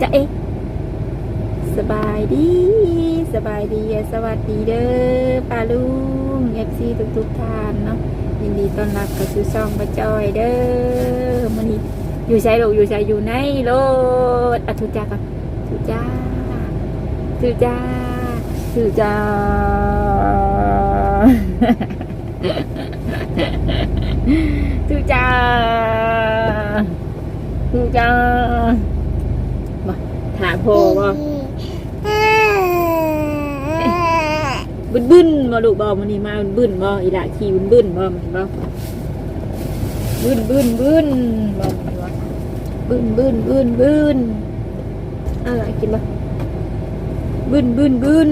จะเอ๊ะสบายดีสบายดีสวัสดีเด้อป้าลุงเอฟซีทุกๆท่านเนาะยินดีต้อนรับกับสู่ช่องป้าจอยเด้อมันนี้อยู่ใช้ลูกอยู่ใช้อยู่ในรถอะทุจ้ากันทุจ้าทุจ้าทุจ้าทุจ้าทุจ้า มาถามโพว่าบึ้นบึ้นมาลูกบอมันนี่มาบึ้นบึ้นบออีหละขี่บึ้นบึ้นบอมันบอบึ้นบึ้นบึ้นบอมันบึ้นบึ้นบึ้นบึ้นอะไรกินบอบึ้นบึ้นบึ้น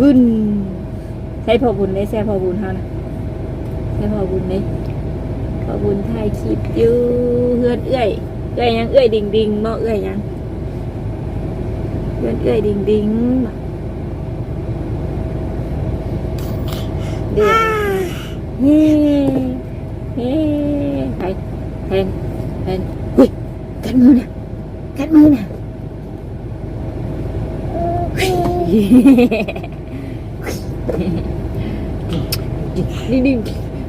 บึ้นใช้พอบุญได้ใช้พอบุญเท่านะใช้พอบุญไหมพอบุญถ่ายคลิปอยู่เฮือนเอื้อย เอื้อยยังเอื้อยดิ่งดิ่งบ่เอื้อยยังเฮือนเอื้อยดิ่งดิ่งบ่เดี๋ยวเฮ้เฮ้ใครแทนแทนอุ้ยกัดมือน่ะกัดมือน่ะดิ้งดิ้ง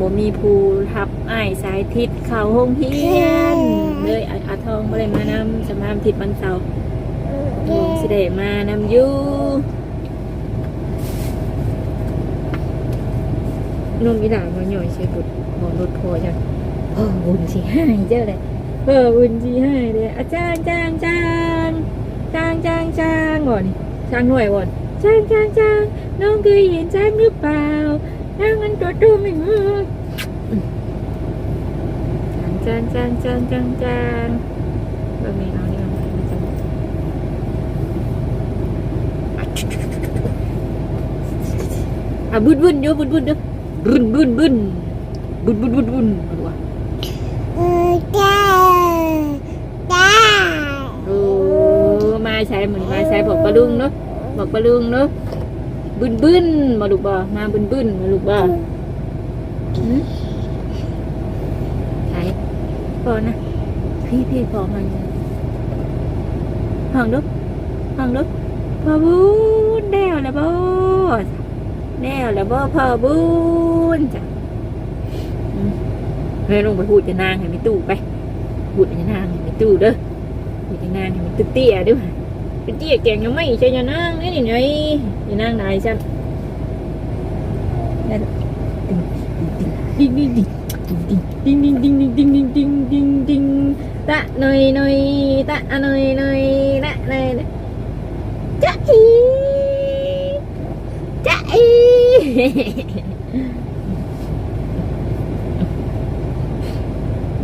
บ่มีผู้ทับอ้ายสายทิศเข้าห้องเพียนเลยอาอาทองบ่ได้มานำสมามทิศวันเสาร์วงสิได้มานำอยู่นุ่มอีหลามาหน่อยใช่บุตรบอกรถพอจังเออบุญสิให้เจ้าเลยเออบุญสิให้เลยอาจารย์จ้างจ้างจ้างจ้างจ้างบ่นี่จ้างหน่วยบ่นจ้างจ้างจ้างน้องเคยเห็นจ้างหรือเปล่า นั่งกันตัวดูไม่งือจางจางจางจางจางบะหมี่น้องนี่มันไม่จังอะบุญบุญเดี๋ยวบุญบุญเดี๋ยวบุญบุญบุญบุญบุญบุญบุญมาดูอะโอ้มาใช้เหมือนมาใช้บอกปลาลุงเนาะบอกปลาลุงเนาะ บุญบุญมาลูกบ่มาบุญบุญมาลูกบ่หืมใช่พอนะ พี่พี่พอมันห้องลุกห้องลุกพอบุญแดวแล้วบ่แดวแล้วบ่พอบุญจ้ะอืมเฮ้ยลงไปพูดจะนางให้มีตู้ไปพูดจะนางให้มีตู้เด้อพูดจะนางให้มีตู้เตี้ยเด้วย เป็นเตี้ยแกงยังไม่ใช่ยานางนี่นี่ไงยานางไหนซ้ำได้ดิ้งดิ้งดิ้งดิ้งดิ้งดิ้งดิ้งดิ้งดิ้งดิ้งดิ้งดิ้งตะหน่อยหน่อยตะหน่อยหน่อยตะหน่อยหน่อยจ๊ะอีจ๊ะอี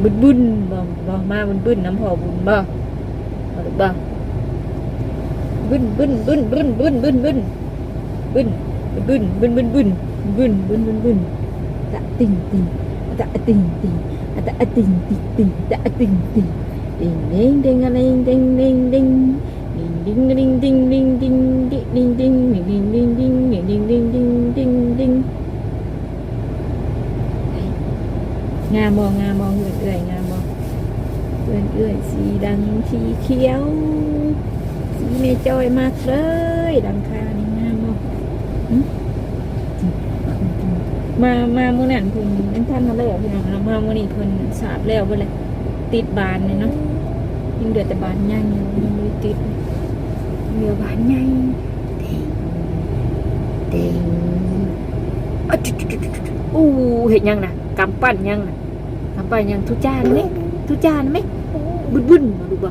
บุญบุญบ่บ่มาบุญบุญน้ำพอบุญบ่เอาหรือบ่ บุญบุญบุญบุญบุญบุญบุญบุญบุญบุญบุญบุญบุญบุญบุญบุญบุญตะติ่งติ่งตะติ่งติ่งตะติ่งติ่งติ่งตะติ่งติ่งติ่งเด้งเด้งอะไร เมจอยมากเลยดังคานี่งามมากมามาโมนันเพิ่นนั่นท่านมาเล้ยพี่น้องเรามาโมนี่เพิ่นสาบแล้วไปเลยติดบานเลยเนาะยิ่งเดือดแต่บานใหญ่ยังไม่ติดเดียวบานใหญ่เต็งอู้เห็นยังนะกำปั้นยังนะกำปั้นยังทุจานไหมทุจานไหมบุญบุญมาดูบ่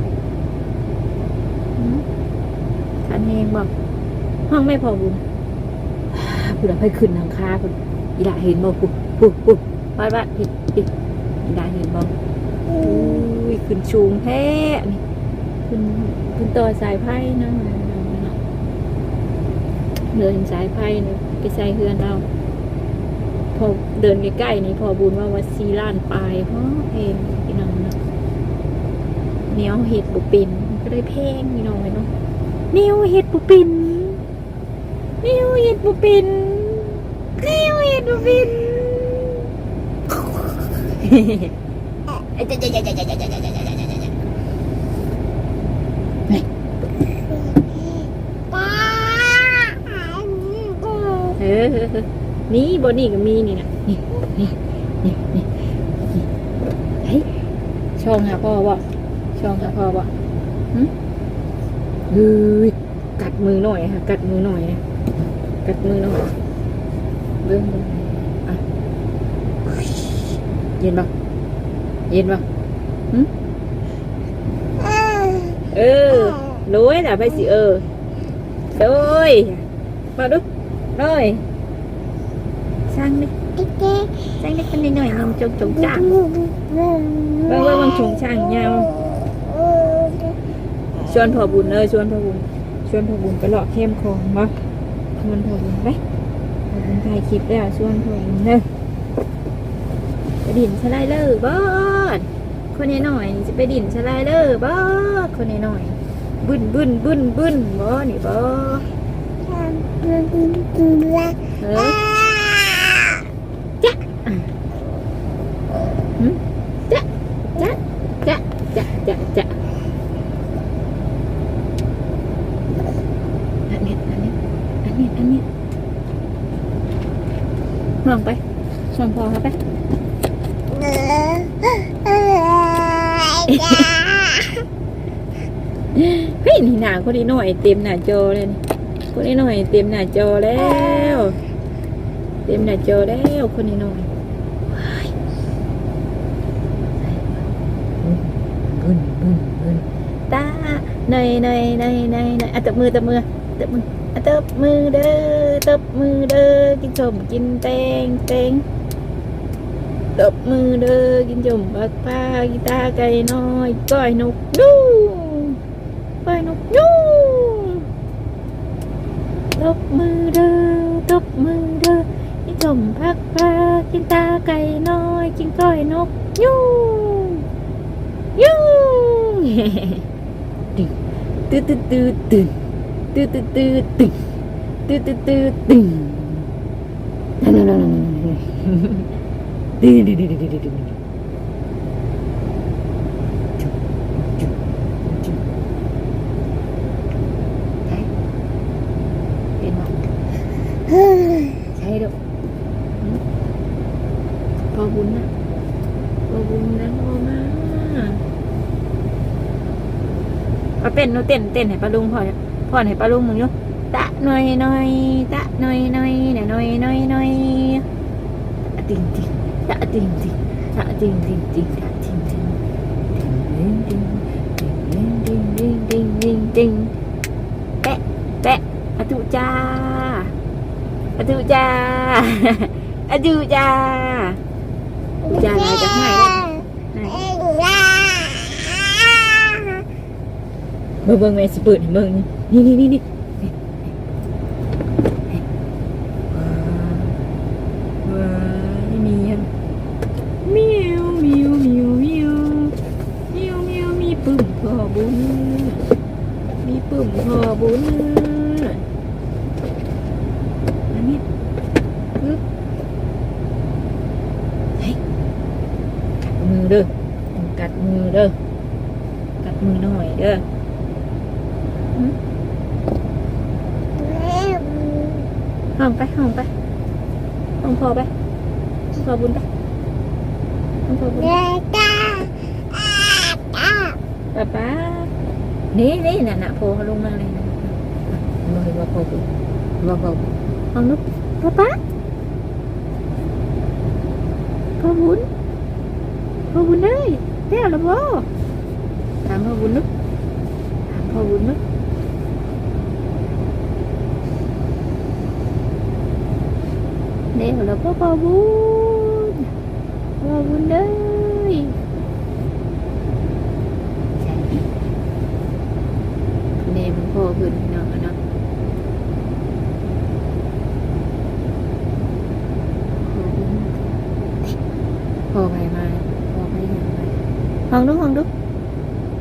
คันเองบอกห้องไม่พอบุญผู้ดับให้ขึ้นทางคาคุณอีหลาเห็นบ่ปุ๊บปุ๊บปุ๊บว่าว่าผิดผิดอีหลาเห็นบ่อุ้ยขึ้นชูงแท้นี่ขึ้นขึ้นต่อสายไพ่นะเดินสายไพ่เนี่ยไปใส่เฮือนเราพอเดินใกล้ๆนี่พอบุญว่าวัดซีล้านปลายเพราะเพลงพี่น้องเนาะเหนียวเห็ดบุปิน ก็ได้เพลงพี่น้องเลยเนาะนียวเห็ดบุปินนียวเห็ดบุปินนียวเห็ดบุปินเออนี่บนนี่ก็มีนี่นะนี่นี่นี่นี่เฮ้ยช่องหาพ่อบ่ช่องหาพ่อบ่ ฮ้ยกัดมือหน่อยค่ะ กัดมือหน่อยนะกัดมือหน่อยเบิ้งเบิ้งอะเย็นปะเย็นปะหึเออรู้ไแต่ไปสิเออโดยมาดูโดยสร้างเล็กสร้างเล็กกันหน่อยๆนึงจงจงจ้างเบิ่งเบิ่งเบิ่งชงช่างยาว ชวนพ่อบุญเลยชวนพ่อบุญชวนพ่อบุญไปหลอกเข้มของมาชวนพ่อบุญไปพ่อบุญถ่ายคลิปแล้วชวนพ่อบุญเลยไปดินสไลเดอร์บอสคนนี้หน่อยนี่จะไปดินสไลเดอร์บอสคนนี้หน่อยบึ้นบึ้นบึ้นบึ้นบอสนี่บอสเออ จ๊ะจ๊ะจ๊ะจ๊ะจ๊ะจ๊ะอันนี้อันนี้อันนี้อันนี้ ห่วงไปห่วงพอครับไปเฮ้ยนี่หนาคนนี้หน่อยเต็มหน้าจอเลยนี่คนนี้หน่อยเต็มหน้าจอแล้ว เต็มหน้าจอแล้วคนนี้หน่อยบึ้นบึ้นบึ้นตาเนยเนยเนยเนยเนยอะตบมือตบมือตบมืออะ ตบมือเด้อตบมือเด้อกินชมกินแตงแตงตบมือเด้อกินชมบักปลากีตาไก่น้อยก้อยนกยูก้อยนกยูตบมือเด้อตบมือเด้อกินสมพักปลากินตาไก่น้อยกินก้อยนกยูยูตึ๊ดตึ๊ดตึ๊ดตึ๊ด ตื้อตื้อตื้อตึงตื้อตื้อตื้อตึงนั่นนั่นนั่นตื้อตื้อตื้อตื้อตื้อใช่ดอกพอบุญนะพอบุญนะพอมาพอเต้นโนเต้นเต้นให้ปลาลุงพอเนี่ย พอให้ปลาลุงมึงอยู่ตะหน่อยหน่อยตะหน่อยหน่อยหน่อยหน่อยหน่อยหน่อยตะติงติงตะติงติงตะติงติงติงตะติงติงติงติงติงติงติงติงติงติงแปะแปะอะตุจ้าอะตุจ้าอะตุจ้าจานอะไรจะให้ได้ไหน เบิ่งเบิ่งแม่สิเปิดให้เบิ่งนี่นี่นี่นี่นี่ว้าวมีอันเมียวเมียวเมียวเมียวเมียวเมียวมีปึ้มพ่อบุญมีปึ้มพ่อบุญอันนี้ปึ๊บมือเด้อกัดมือเด้อกัดมือหน่อยเด้อ หึห้องไปห้องไปห้องพอไปห้องพอบุญไปห้องพอบุญป้าป้านี่นี่น่ะน่ะโผล่เขาลงมาเลยนะมาเห็นว่าพอบุญว่าพอบุญห้องนุ๊กป๊าป๊าพ่อบุญพ่อบุญเอ้ยเที่ยวแล้วบ่ถามพ่อบุญนึกถามพ่อบุญนึก เดี๋ยวแล้วพ่อพ่อบุญพ่อบุญเอ้ยใช่เดี๋ยวพ่อเพิ่นเนาะเนาะ พอไปมาพอไปยังไงห้องดูห้องดู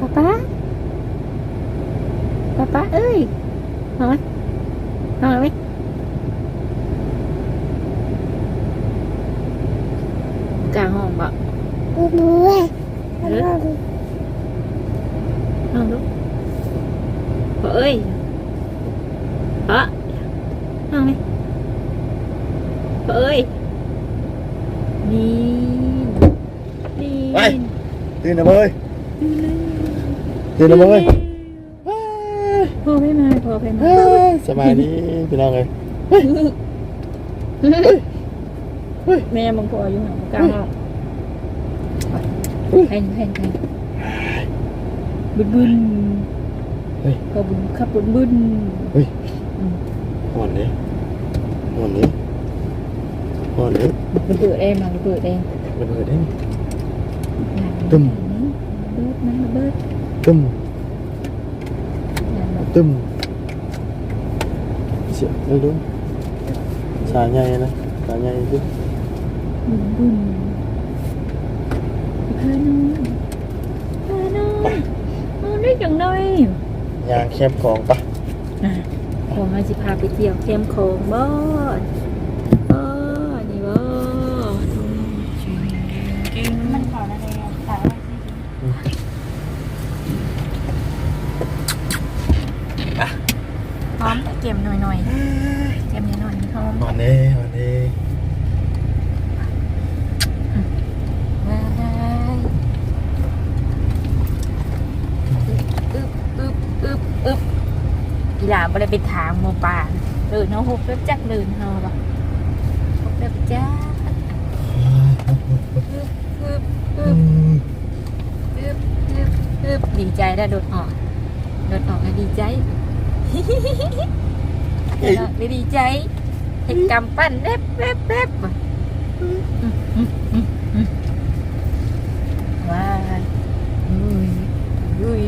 ป๊าป๊าป๊าป๊าเอ้ยห้องไหมห้องไหม กลางห้องปะดูเลยห้องดูพอเอ้ยพอห้องไหมพอเอ้ยนี่นี่ไปตื่นนะเบยตื่นนะเบยพอไปมาพอไปมาสบายดีพี่น้องเลย แม่มังพออยู่ห่างกลางห้องแพงแพงแพงบึนบึนก็บุญขับบุญบึนห่อนนี้ห่อนนี้ห่อนนี้มันเปิดเองมันเปิดเองมันเปิดได้ตึมเบิดมันเบิดตึ้มตึ้มเสียไม่รู้สายใหญ่นะสายใหญ่ดิ บุญบุญพานอนพานอนนอนได้จังหน่อยยางแคบของปะของอาจิพาไปเที่ยวเข้มโคงบ่บ่นี่บ่มันขออะไรอะขายอะไรหอมแต่เก็บหน่อยหน่อยๆเก็บนิดหน่อยหอมห่อนนี้ห่นนี้ ว้ายอึบอึบอึบอึบกีฬา บ่ได้ไปถามหมูป่าเดินเอาหกแล้วจักเดินเฮาบ่หกแล้วจักอึบอึบอึบอึบอึบอึบดีใจได้โดดออกโดดออกแล้วดีใจเดี๋ยวเราดีใจเห็นกำปั้นเล็บเล็บเล็บว่ะว้ายอุ้ยอุ้ย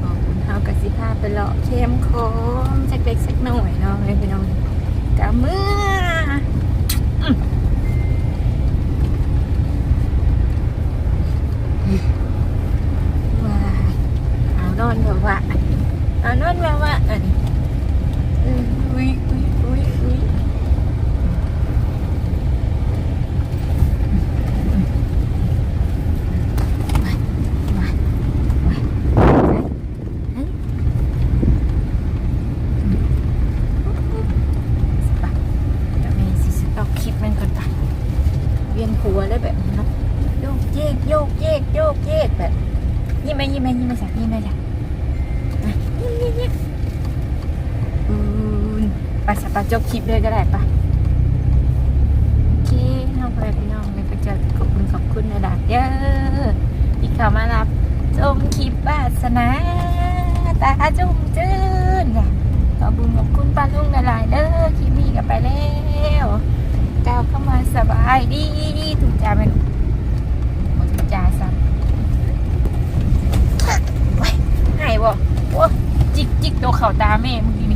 ขอบคุณเฮากะสิพาไป เลาะเข้มข้นสักเล็กสักหน่อยเนาะให้พี่น้องกะเมื่ออืมว้ายเอานอนแบบว่า เอานอนแบบว่าอันนี้อุ้ยอุ้ยอุ้ยอุ้ยมามามาเฮ้ยไปเดี๋ยวแม่สิสต็อกคลิปมันก่อนไปเวียนหัวแล้วแบบนี้เนาะโยกเยกโยกเยกโยกเยกแบบยิ้มไหมยิ้มไหมยิ้มไหมสักยิ้มไหมจ้ะ อืมไปสัปะ จบคลิปเลยก็ได้ปะโอเคน้องไปพี่น้องเลยไปเจอขอบคุณขอบคุณนะดาเด้อที่เข้ามารับชมคลิปบาสนาตาจุ่มจืนจ้ะขอบคุณขอบคุณป้าลุงหลายๆเด้อคลิปนี้ก็ไปแล้วก้าวเข้ามาสบายดีถูกใจไหมถูกใจซ้ำหายบ่จิกจิกตัวเข่าตาแม่เมื่อกี้นี่